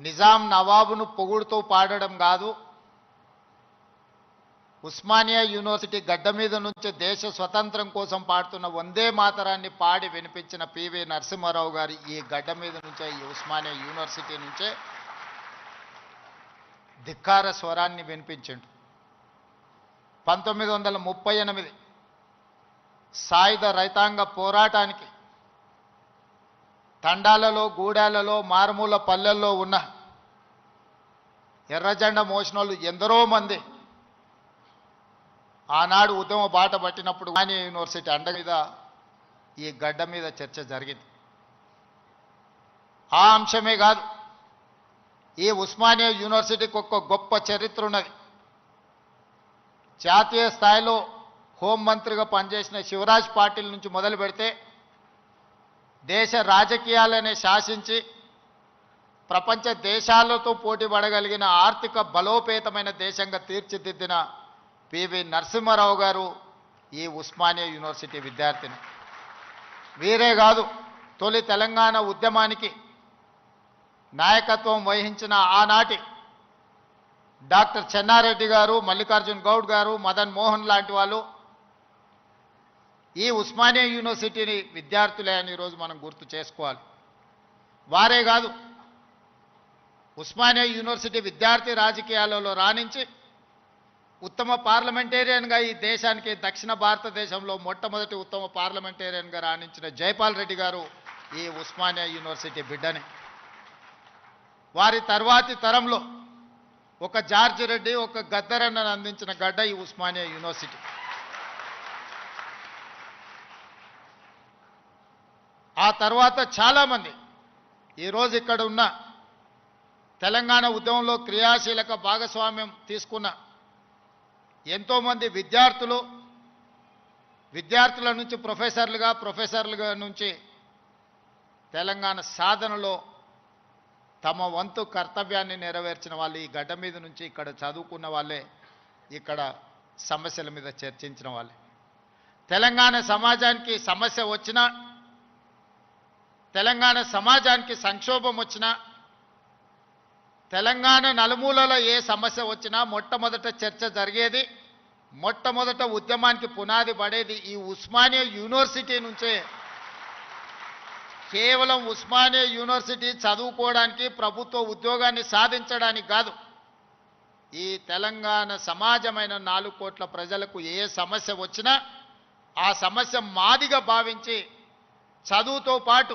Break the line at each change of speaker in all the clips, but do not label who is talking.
నిజాం నవాబును పొగుడుతూ పాడడం కాదు. ఉస్మానియా యూనివర్సిటీ గడ్డ మీద నుంచి దేశ స్వతంత్రం కోసం పాడుతున్న వందే మాతరాన్ని పాడి వినిపించిన పివి నరసింహారావు గారు ఈ గడ్డ మీద నుంచే ఈ ఉస్మానియా యూనివర్సిటీ నుంచే ధిక్కార స్వరాన్ని వినిపించిండు. పంతొమ్మిది వందల ముప్పై ఎనిమిది సాయుధ రైతాంగ పోరాటానికి తండాలలో గూడాలలో మారుమూల పల్లెల్లో ఉన్న ఎర్రజెండ మోసినోళ్ళు ఎందరో మంది. ఆనాడు ఉద్యమ బాట పట్టినప్పుడు కానీ యూనివర్సిటీ అండ మీద ఈ గడ్డ మీద చర్చ జరిగింది. ఆ అంశమే కాదు ఈ ఉస్మానియా యూనివర్సిటీకి ఒక గొప్ప చరిత్ర ఉన్నది. జాతీయ స్థాయిలో హోంమంత్రిగా పనిచేసిన శివరాజ్ పాటిల్ నుంచి మొదలు పెడితే దేశ రాజకీయాలనే శాసించి ప్రపంచ దేశాలతో పోటీ పడగలిగిన ఆర్థిక బలోపేతమైన దేశంగా తీర్చిదిద్దిన పివి నరసింహారావు గారు ఈ ఉస్మానియా యూనివర్సిటీ విద్యార్థిని. వీరే కాదు తొలి తెలంగాణ ఉద్యమానికి నాయకత్వం వహించిన ఆనాటి డాక్టర్ చెన్నారెడ్డి గారు మల్లికార్జున్ గౌడ్ గారు మదన్ మోహన్ లాంటి వాళ్ళు ఈ ఉస్మానియా యూనివర్సిటీని విద్యార్థులే అని ఈరోజు మనం గుర్తు చేసుకోవాలి. వారే కాదు ఉస్మానియా యూనివర్సిటీ విద్యార్థి రాజకీయాలలో రాణించి ఉత్తమ పార్లమెంటేరియన్గా ఈ దేశానికి దక్షిణ భారతదేశంలో మొట్టమొదటి ఉత్తమ పార్లమెంటేరియన్గా రాణించిన జైపాల్ రెడ్డి గారు ఈ ఉస్మానియా యూనివర్సిటీ బిడ్డని. వారి తర్వాతి తరంలో ఒక జార్జ్ రెడ్డి ఒక గద్దరన్నను అందించిన గడ్డ ఈ ఉస్మానియా యూనివర్సిటీ. ఆ తర్వాత చాలామంది ఈరోజు ఇక్కడ ఉన్న తెలంగాణ ఉద్యమంలో క్రియాశీలక భాగస్వామ్యం తీసుకున్న ఎంతోమంది విద్యార్థులు విద్యార్థుల నుంచి ప్రొఫెసర్లుగా ప్రొఫెసర్లుగా నుంచి తెలంగాణ సాధనలో తమ వంతు కర్తవ్యాన్ని నెరవేర్చిన వాళ్ళు ఈ గడ్డ మీద నుంచి ఇక్కడ చదువుకున్న వాళ్ళే ఇక్కడ సమస్యల మీద చర్చించిన వాళ్ళే. తెలంగాణ సమాజానికి సమస్య వచ్చినా తెలంగాణ సమాజానికి సంక్షోభం వచ్చినా తెలంగాణ నలుమూలలో ఏ సమస్య వచ్చినా మొట్టమొదట చర్చ జరిగేది మొట్టమొదట ఉద్యమానికి పునాది పడేది ఈ ఉస్మానియా యూనివర్సిటీ నుంచే. కేవలం ఉస్మానియా యూనివర్సిటీ చదువుకోవడానికి ప్రభుత్వ ఉద్యోగాన్ని సాధించడానికి కాదు ఈ తెలంగాణ సమాజమైన నాలుగు కోట్ల ప్రజలకు ఏ సమస్య వచ్చినా ఆ సమస్య మాదిగా భావించి చదువుతో పాటు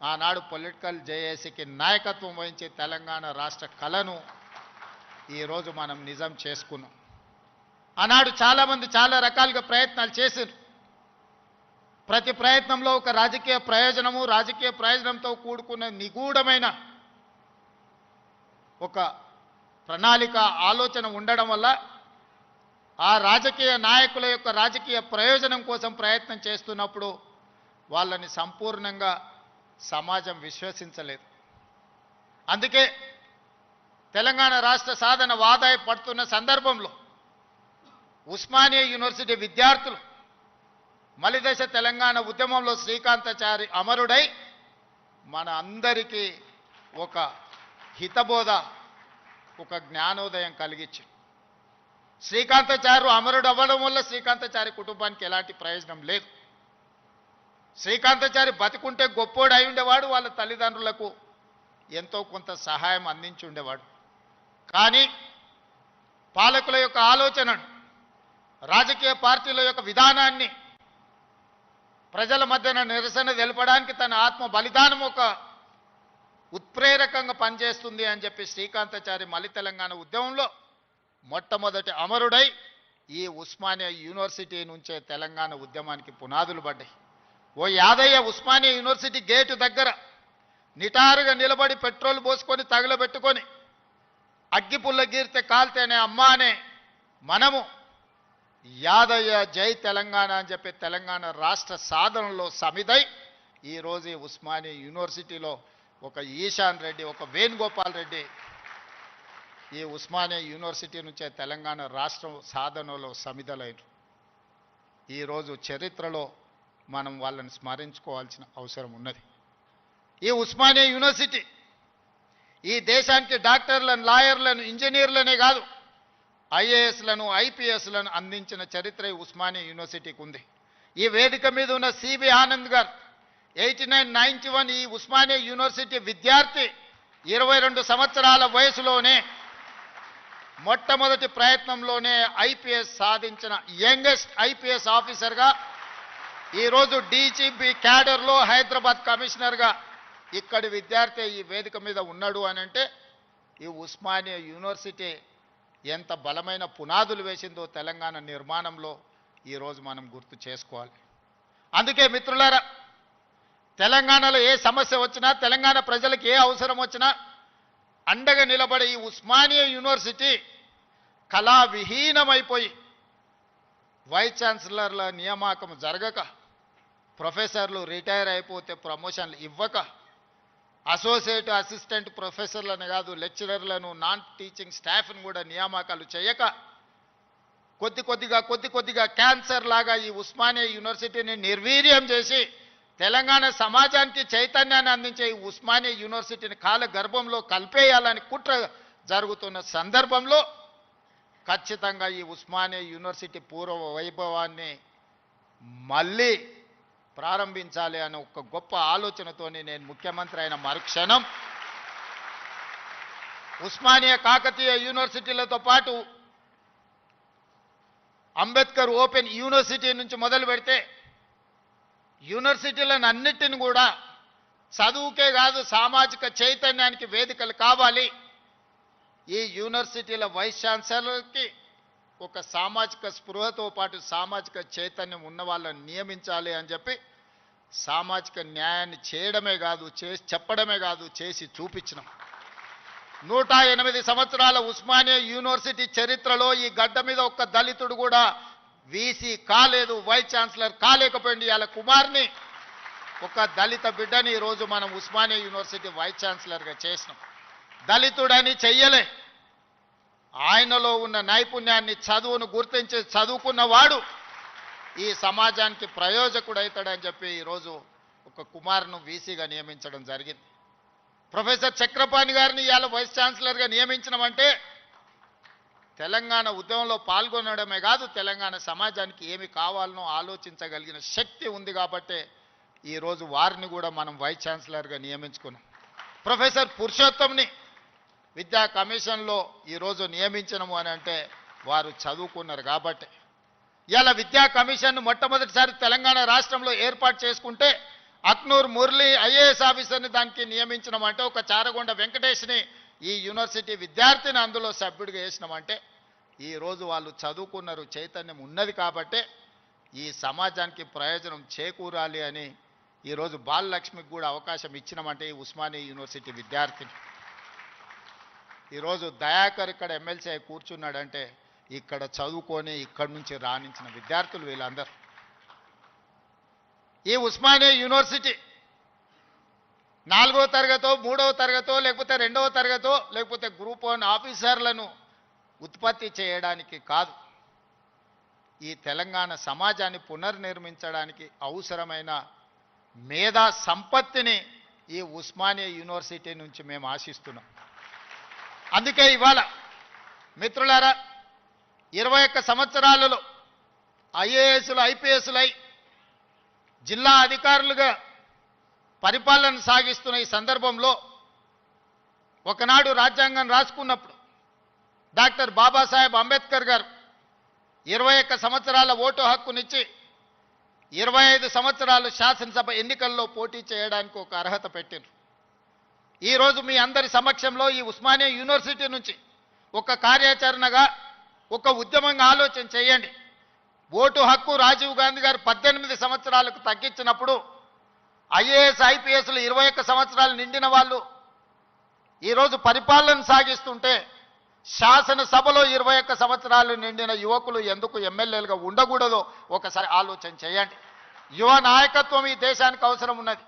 ఆనాడు పొలిటికల్ జేఏసీకి నాయకత్వం వహించి తెలంగాణ రాష్ట్ర కళను ఈరోజు మనం నిజం చేసుకున్నాం. ఆనాడు చాలామంది చాలా రకాలుగా ప్రయత్నాలు చేశారు. ప్రతి ప్రయత్నంలో ఒక రాజకీయ ప్రయోజనము రాజకీయ ప్రయోజనంతో కూడుకున్న నిగూఢమైన ఒక ప్రణాళిక ఆలోచన ఉండడం వల్ల ఆ రాజకీయ నాయకుల యొక్క రాజకీయ ప్రయోజనం కోసం ప్రయత్నం చేస్తున్నప్పుడు వాళ్ళని సంపూర్ణంగా సమాజం విశ్వసించలేదు. అందుకే తెలంగాణ రాష్ట్ర సాధన వాదాయ పడుతున్న సందర్భంలో ఉస్మానియా యూనివర్సిటీ విద్యార్థులు మలిదశ తెలంగాణ ఉద్యమంలో శ్రీకాంతచారి అమరుడై మన అందరికీ ఒక హితబోధ ఒక జ్ఞానోదయం కలిగించి శ్రీకాంతచారు అమరుడు అవ్వడం వల్ల శ్రీకాంతచారి కుటుంబానికి ఎలాంటి ప్రయోజనం లేదు. శ్రీకాంతాచారి బతికుంటే గొప్పోడు అయి ఉండేవాడు వాళ్ళ తల్లిదండ్రులకు ఎంతో కొంత సహాయం అందించి ఉండేవాడు. కానీ పాలకుల యొక్క ఆలోచనను రాజకీయ పార్టీల యొక్క విధానాన్ని ప్రజల మధ్యన నిరసన తెలపడానికి తన ఆత్మ బలిదానం ఒక ఉత్ప్రేరకంగా పనిచేస్తుంది అని చెప్పి శ్రీకాంతాచారి మలి తెలంగాణ ఉద్యమంలో మొట్టమొదటి అమరుడై ఈ ఉస్మానియా యూనివర్సిటీ నుంచే తెలంగాణ ఉద్యమానికి పునాదులు పడ్డాయి. ఓ యాదయ్య ఉస్మానియా యూనివర్సిటీ గేటు దగ్గర నిటారుగా నిలబడి పెట్రోల్ పోసుకొని తగలబెట్టుకొని అగ్గిపుల్ల గీరితే కాల్తేనే అమ్మ అనే మనము యాదయ్య జై తెలంగాణ అని చెప్పి తెలంగాణ రాష్ట్ర సాధనలో సమిదై ఈరోజు ఉస్మానియా యూనివర్సిటీలో ఒక ఈశాన్ రెడ్డి ఒక వేణుగోపాల్ రెడ్డి ఈ ఉస్మానియా యూనివర్సిటీ నుంచే తెలంగాణ రాష్ట్రం సాధనలో సమిదలైన ఈరోజు చరిత్రలో మనం వాళ్ళని స్మరించుకోవాల్సిన అవసరం ఉన్నది. ఈ ఉస్మానియా యూనివర్సిటీ ఈ దేశానికి డాక్టర్లను లాయర్లను ఇంజనీర్లనే కాదు ఐఏఎస్లను ఐపీఎస్లను అందించిన చరిత్ర ఈ ఉస్మానియా యూనివర్సిటీకి ఉంది. ఈ వేదిక మీద ఉన్న సిబి ఆనంద్ గారు ఎయిటీ నైన్ నైన్టీ వన్ ఈ ఉస్మానియా యూనివర్సిటీ విద్యార్థి ఇరవై రెండు సంవత్సరాల వయసులోనే మొట్టమొదటి ప్రయత్నంలోనే ఐపీఎస్ సాధించిన యంగెస్ట్ ఐపీఎస్ ఆఫీసర్గా ఈరోజు డీజీపీ క్యాడర్లో హైదరాబాద్ కమిషనర్గా ఇక్కడి విద్యార్థి ఈ వేదిక మీద ఉన్నాడు అని అంటే ఈ ఉస్మానియా యూనివర్సిటీ ఎంత బలమైన పునాదులు వేసిందో తెలంగాణ నిర్మాణంలో ఈరోజు మనం గుర్తు చేసుకోవాలి. అందుకే మిత్రులారా తెలంగాణలో ఏ సమస్య వచ్చినా తెలంగాణ ప్రజలకు ఏ అవసరం వచ్చినా అండగా నిలబడే ఈ ఉస్మానియా యూనివర్సిటీ కళా విహీనమైపోయి వైస్ ఛాన్సలర్ల నియామకం జరగక ప్రొఫెసర్లు రిటైర్ అయిపోతే ప్రమోషన్లు ఇవ్వక అసోసియేట్ అసిస్టెంట్ ప్రొఫెసర్లను కాదు లెక్చరర్లను నాన్ టీచింగ్ స్టాఫ్ను కూడా నియామకాలు చేయక కొద్ది కొద్దిగా కొద్ది కొద్దిగా క్యాన్సర్ లాగా ఈ ఉస్మానియా యూనివర్సిటీని నిర్వీర్యం చేసి తెలంగాణ సమాజానికి చైతన్యాన్ని అందించే ఈ ఉస్మానియా యూనివర్సిటీని కాల గర్భంలో కలిపేయాలని కుట్ర జరుగుతున్న సందర్భంలో ఖచ్చితంగా ఈ ఉస్మానియా యూనివర్సిటీ పూర్వ వైభవాన్ని మళ్ళీ ప్రారంభించాలి అనే ఒక గొప్ప ఆలోచనతోని నేను ముఖ్యమంత్రి అయిన మరుక్షణం ఉస్మానియా కాకతీయ యూనివర్సిటీలతో పాటు అంబేద్కర్ ఓపెన్ యూనివర్సిటీ నుంచి మొదలు పెడితే యూనివర్సిటీలను అన్నిటిని కూడా చదువుకే కాదు సామాజిక చైతన్యానికి వేదికలు కావాలి. ఈ యూనివర్సిటీల వైస్ ఛాన్సలర్కి ఒక సామాజిక స్పృహతో పాటు సామాజిక చైతన్యం ఉన్న వాళ్ళని నియమించాలి అని చెప్పి సామాజిక న్యాయాన్ని చేయడమే కాదు చేసి చెప్పడమే కాదు చేసి చూపించినాం. నూట ఎనిమిది సంవత్సరాల ఉస్మానియా యూనివర్సిటీ చరిత్రలో ఈ గడ్డ మీద ఒక్క దళితుడు కూడా వీసీ కాలేదు వైస్ ఛాన్సలర్ కాలేకపోయింది. వాళ్ళ కుమార్ని ఒక దళిత బిడ్డని ఈరోజు మనం ఉస్మానియా యూనివర్సిటీ వైస్ ఛాన్సలర్గా చేసినాం. దళితుడని చెయ్యలే. ఆయనలో ఉన్న నైపుణ్యాన్ని చదువును గుర్తించి చదువుకున్నవాడు ఈ సమాజానికి ప్రయోజకుడవుతాడని చెప్పి ఈరోజు ఒక కుమార్ను వీసీగా నియమించడం జరిగింది. ప్రొఫెసర్ చక్రపాణి గారిని ఇవాళ వైస్ ఛాన్సలర్గా నియమించడమంటే తెలంగాణ ఉద్యమంలో పాల్గొనడమే కాదు తెలంగాణ సమాజానికి ఏమి కావాలనో ఆలోచించగలిగిన శక్తి ఉంది కాబట్టే ఈరోజు వారిని కూడా మనం వైస్ ఛాన్సలర్గా నియమించుకున్నాం. ప్రొఫెసర్ పురుషోత్తంని విద్యా కమిషన్లో ఈరోజు నియమించడము అని అంటే వారు చదువుకున్నారు కాబట్టి. ఇలా విద్యా కమిషన్ మొట్టమొదటిసారి తెలంగాణ రాష్ట్రంలో ఏర్పాటు చేసుకుంటే అక్నూర్ మురళి ఐఏఎస్ ఆఫీసర్ని దానికి నియమించడం అంటే ఒక చారగొండ వెంకటేష్ని ఈ యూనివర్సిటీ విద్యార్థిని అందులో సభ్యుడిగా వేసినామంటే ఈరోజు వాళ్ళు చదువుకున్నారు చైతన్యం ఉన్నది కాబట్టే ఈ సమాజానికి ప్రయోజనం చేకూరాలి అని ఈరోజు బాలలక్ష్మికి కూడా అవకాశం ఇచ్చినామంటే ఈ ఉస్మానియా యూనివర్సిటీ విద్యార్థిని. ఈరోజు దయాకర్ ఇక్కడ ఎమ్మెల్సీ అయి కూర్చున్నాడంటే ఇక్కడ చదువుకొని ఇక్కడి నుంచి రాణించిన విద్యార్థులు వీళ్ళందరూ. ఈ ఉస్మానియా యూనివర్సిటీ నాలుగో తరగతో మూడవ తరగతో లేకపోతే రెండవ తరగతో లేకపోతే గ్రూప్ వన్ ఆఫీసర్లను ఉత్పత్తి చేయడానికి కాదు. ఈ తెలంగాణ సమాజాన్ని పునర్నిర్మించడానికి అవసరమైన మేధా సంపత్తిని ఈ ఉస్మానియా యూనివర్సిటీ నుంచి మేము ఆశిస్తున్నాం. అందుకే ఇవాళ మిత్రులారా ఇరవై ఒక్క సంవత్సరాలలో ఐఏఎస్లు ఐపీఎస్లై జిల్లా అధికారులుగా పరిపాలన సాగిస్తున్న ఈ సందర్భంలో ఒకనాడు రాజ్యాంగం రాసుకున్నప్పుడు డాక్టర్ బాబాసాహెబ్ అంబేద్కర్ గారు ఇరవై ఒక్క సంవత్సరాల ఓటు హక్కునిచ్చి ఇరవై ఐదు సంవత్సరాలు శాసనసభ ఎన్నికల్లో పోటీ చేయడానికి ఒక అర్హత పెట్టారు ఈరోజు మీ అందరి సమక్షంలో ఈ ఉస్మానియా యూనివర్సిటీ నుంచి ఒక కార్యాచరణగా ఒక ఉద్యమంగా ఆలోచన చేయండి. ఓటు హక్కు రాజీవ్ గాంధీ గారు పద్దెనిమిది సంవత్సరాలకు తగ్గించినప్పుడు ఐఏఎస్ ఐపీఎస్లు ఇరవై ఒక్క సంవత్సరాలు నిండిన వాళ్ళు ఈరోజు పరిపాలన సాగిస్తుంటే శాసనసభలో ఇరవై ఒక్క సంవత్సరాలు నిండిన యువకులు ఎందుకు ఎమ్మెల్యేలుగా ఉండకూడదో ఒకసారి ఆలోచన చేయండి. యువ నాయకత్వం ఈ దేశానికి అవసరం ఉన్నది.